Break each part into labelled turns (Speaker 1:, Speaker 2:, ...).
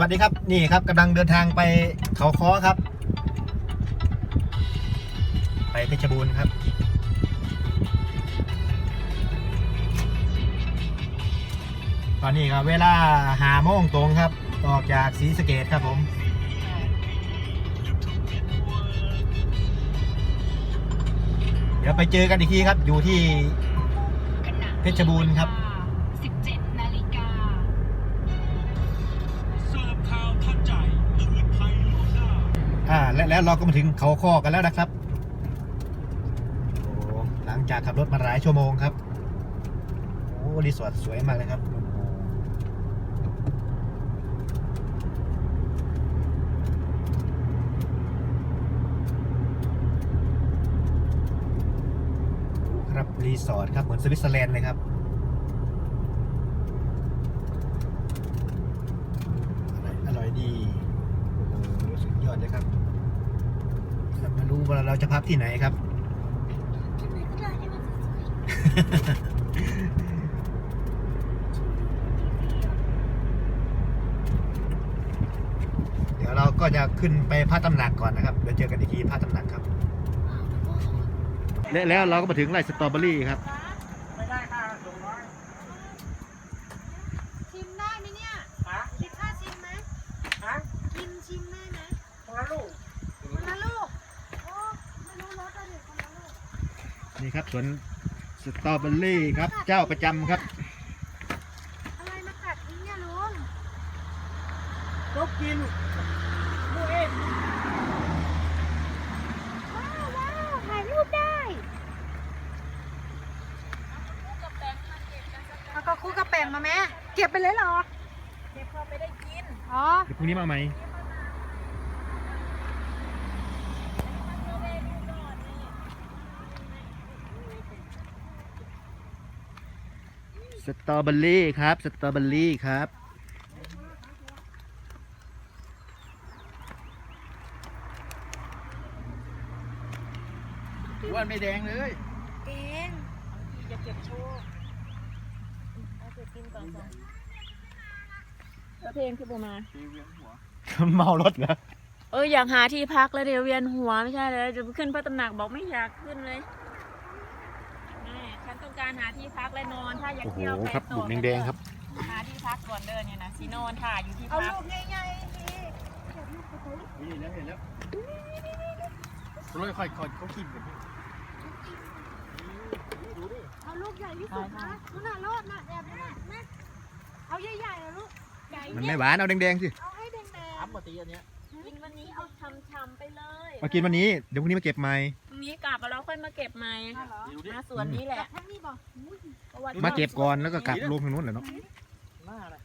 Speaker 1: วัสดีครับนี่ครับกำลังเดินทางไปเขาค้อครับ ไปเพชรบูรณ์ครับ ตอนนี้ครับเวลาหาโมงตรงครับ ออกจากศรีสะเกดครับผมเดี๋ยวไปเจอกันอีกทีครับ อยู่ที่เพชรบูรณ์ครับ และแล้วเราก็มาถึงเขาคอกันแล้วนะครับโอ้หลังจากขับรถมาหลายชั่วโมงครับโอ้รีสอร์ทสวยมากเลยครับครับรีสอร์ทครับเหมือนสวิตเซอร์แลนด์เลยครับอร่อยอร่อยดี โอ้โหสุดยอดเลยครับเรามารู้ ว่าเราจะพักที่ไหนครับ
Speaker 2: ที่ไหนก็ได้ที่มันสวย
Speaker 1: เดี๋ยวเราก็จะขึ้นไปพระตำหนักก่อนนะครับเดี๋ยวเจอกันอีกทีพระตำหนักครับ และแล้วเราก็มาถึงไร่สตรอเบอรี่ครับ
Speaker 3: ไม่ได้ค่าส่งน้อย
Speaker 2: ชิมได้ไหมเนี่ย
Speaker 3: ฮะ
Speaker 2: คิดค่าชิมไหม
Speaker 3: ฮะ
Speaker 2: กินชิมได้ไหม
Speaker 3: คนละลูก
Speaker 2: คนละลูก โอ้ ไม่รู้รสอะไรคนละลูก
Speaker 1: นี่ครับสวนสตรอเบอรี่ครับ เจ้าประจำครับ
Speaker 2: อะไรมากัดทิ้งเนี่ยลุง
Speaker 3: ก็กินลูกเอง
Speaker 2: ว้าวว้าวถ่ายรูปได้เอาก็คู่กับแป้งมาแม่เก็บไปเลยเหรอเก็บพอไปได้กิน อ๋อ
Speaker 1: เดี๋ยวพรุ่งนี้มาไหม สตรอเบอรี่ครับ สตรอเบอรี่ครับ
Speaker 3: อ้วนไม่แดงเลย
Speaker 2: เอง
Speaker 4: จะเก็บโชว์เอาเก็บกินก่อนก่อนแล้วเพลงคือประมาณ
Speaker 3: ตีเวียนหัว
Speaker 1: เมารถเหรอ
Speaker 4: เอออยากหาที่พักแล้วเดี๋ยวเวียนหัวไม่ใช่เลยจะขึ้นพระตำหนักบอกไม่อยากขึ้นเลยแม่ฉันต้อง การหาที่พักและนอนถ้าอยาก
Speaker 1: โอ้โห
Speaker 4: เที่ยวไป
Speaker 1: ครับ
Speaker 4: ต่
Speaker 1: บุ
Speaker 4: อก
Speaker 1: แดงๆครับ
Speaker 4: หาที่พักก่อนเดินเนี่ยนะสีนอนถ่ายอยู่ที่
Speaker 2: เอา
Speaker 4: พัก
Speaker 2: ลูกใหญ่ๆนี่เก็บลูกไปเลย
Speaker 3: นี่แล้วเห็นแล้วรถค่อยๆเขากินกันนี่ดูดิ
Speaker 2: เอาลูกใหญ่ที่สุดนะนู่นน่ะโลดน่ะแบบนั้นน่ะแม่เอาใหญ่ๆนะลูกใหญ่
Speaker 1: มัน
Speaker 2: เนี่
Speaker 1: ไม่
Speaker 2: ย
Speaker 1: หวานเอาแดงๆสิ
Speaker 2: เอาให้แดง
Speaker 3: อัพมาตีอันเนี้ย
Speaker 4: กินวันนี้เอาช่ำๆไปเลย
Speaker 1: มากินวันนี้เดี๋ยวพรุ่งนี้มาเก็บใหม่
Speaker 4: พรุ่ง นี้กลับแล้วเราค่อยมาเก็บใหม่
Speaker 2: ๆเหรอ
Speaker 3: ดูดิ
Speaker 4: มาสวนนี้แหละ
Speaker 2: ทั้งนี้บอกอุ้ย
Speaker 4: เพราะว่า
Speaker 1: มาเก็บก่อนแล้วก็กลับรวมทางนู้นแหละเนาะ
Speaker 3: หน้าเลย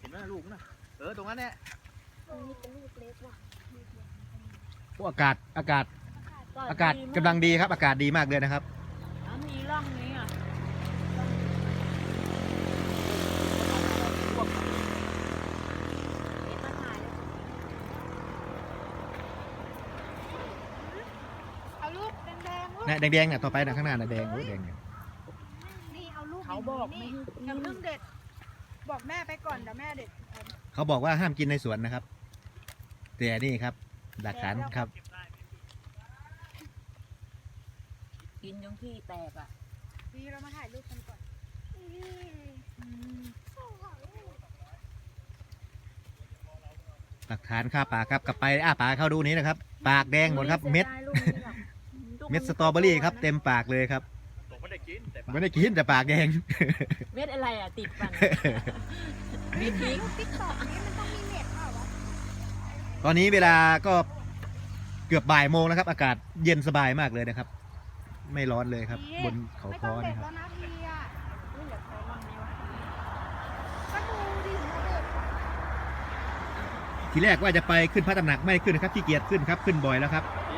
Speaker 3: เห็นไหมลูกนะเออตรงนั้นเนี่ย
Speaker 2: ตรงนี้เป็นลูกเล็กว่ะ
Speaker 1: โอ้อากาศอากาศ อากาศกำลังดีครับ อากาศดีมากเลยนะครับ
Speaker 4: อะมีร่องนี้อะ เอ๊ะมาถ่ายแล้ว
Speaker 2: เอาลูกแดงๆลูก
Speaker 1: นะแดงๆเนี่ยต่อไปนะข้างหน้าน่ะแดงโอ้แดงเนี่ย
Speaker 2: นี่เอาลูก
Speaker 4: เขาบอกไม่
Speaker 2: นี่
Speaker 4: ให้กิน
Speaker 2: อย่าเพิ่งเด็ด บอกแม่ไปก่อนเดี๋ยวแม่เด็ด
Speaker 1: เขาบอกว่าห้ามกินในสวนนะครับ แต่นี่ครับหลักฐานครับ
Speaker 4: กินจนขี้แตกอะ
Speaker 2: ดีเรามาถ่ายรูปกันก่อนอืม
Speaker 1: หลักฐานค่าปากครับกลับไปอ้าปากเข้าดูนี้นะครับ ปากแดงหมดครับเม็ด
Speaker 4: สียายลูกนี้หรอกลูก
Speaker 1: เม็ดสตรอเบอรี่ครับ เต็มปากเลยครับ
Speaker 3: ผมไม่ได้กินแต่
Speaker 1: ไม่ได้กินแต่ปากแดง
Speaker 4: เม็ดอะไรอะติดฟันเม็ดพริก
Speaker 2: ติ๊กต็อกนี้มันต้องมีเน็ตเปล่าวะ
Speaker 1: ตอนนี้เวลาก็เกือบบ่ายโมงแล้วครับ อากาศเย็นสบายมากเลยนะครับ ไม่ร้อนเลยครับ บนเขา
Speaker 2: ไม่
Speaker 1: ค
Speaker 2: ต้อ
Speaker 1: อง
Speaker 2: เด็
Speaker 1: นะ
Speaker 2: ด
Speaker 1: ครับ
Speaker 2: แล้วนะพี่อะ
Speaker 4: อุ๊ยอยากใช้ร่องนี้วะ
Speaker 2: ก็ดูดิมาเด็ด
Speaker 1: ทีแรกว่าจะไปขึ้นพระตำหนักไม่ขึ้นนะครับขี้เกียจขึ้นครับขึ้นบ่อยแล้วครับ
Speaker 3: นี่เ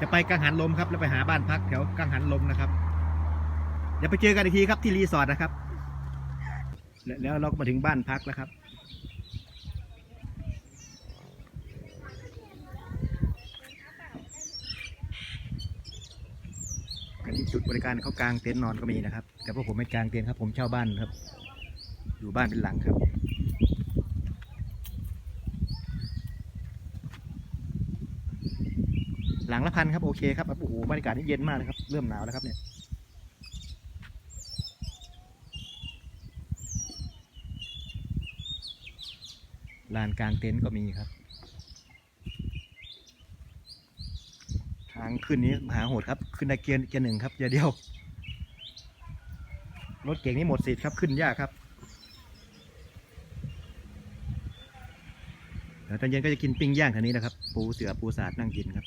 Speaker 3: จะ
Speaker 1: ไปกังหันลมครับ แล้วไปหาบ้านพักแถวกังหันลมนะครับ เดี๋ยวไปเจอกันอีกทีครับที่รีสอร์ทนะครับ และแล้วเราก็มาถึงบ้านพักแล้วครับอันนี้จุดบริการเขากางเต็นท์นอนก็มีนะครับ แต่พวกผมไม่กางเต็นท์ครับ ผมเช่าบ้านครับ อยู่บ้านเป็นหลังครับ หลังละพันครับโอเคครับโอ้โหบรรยากาศนี่เย็นมากเลยครับ เริ่มหนาวแล้วครับเนี่ยลานกลางเต็นท์ก็มีครับ ทางขึ้นนี้มหาโหดครับ ขึ้นได้เกียร์เกียร์หนึ่งครับเกียร์เดียว รถเก่งนี่หมดสิทธิ์ครับขึ้นยากครับเดี๋ยวตอนเย็นก็จะกินปิ้งย่างแถวนี้นะครับ ปูเสือปูสาดนั่งกินครับ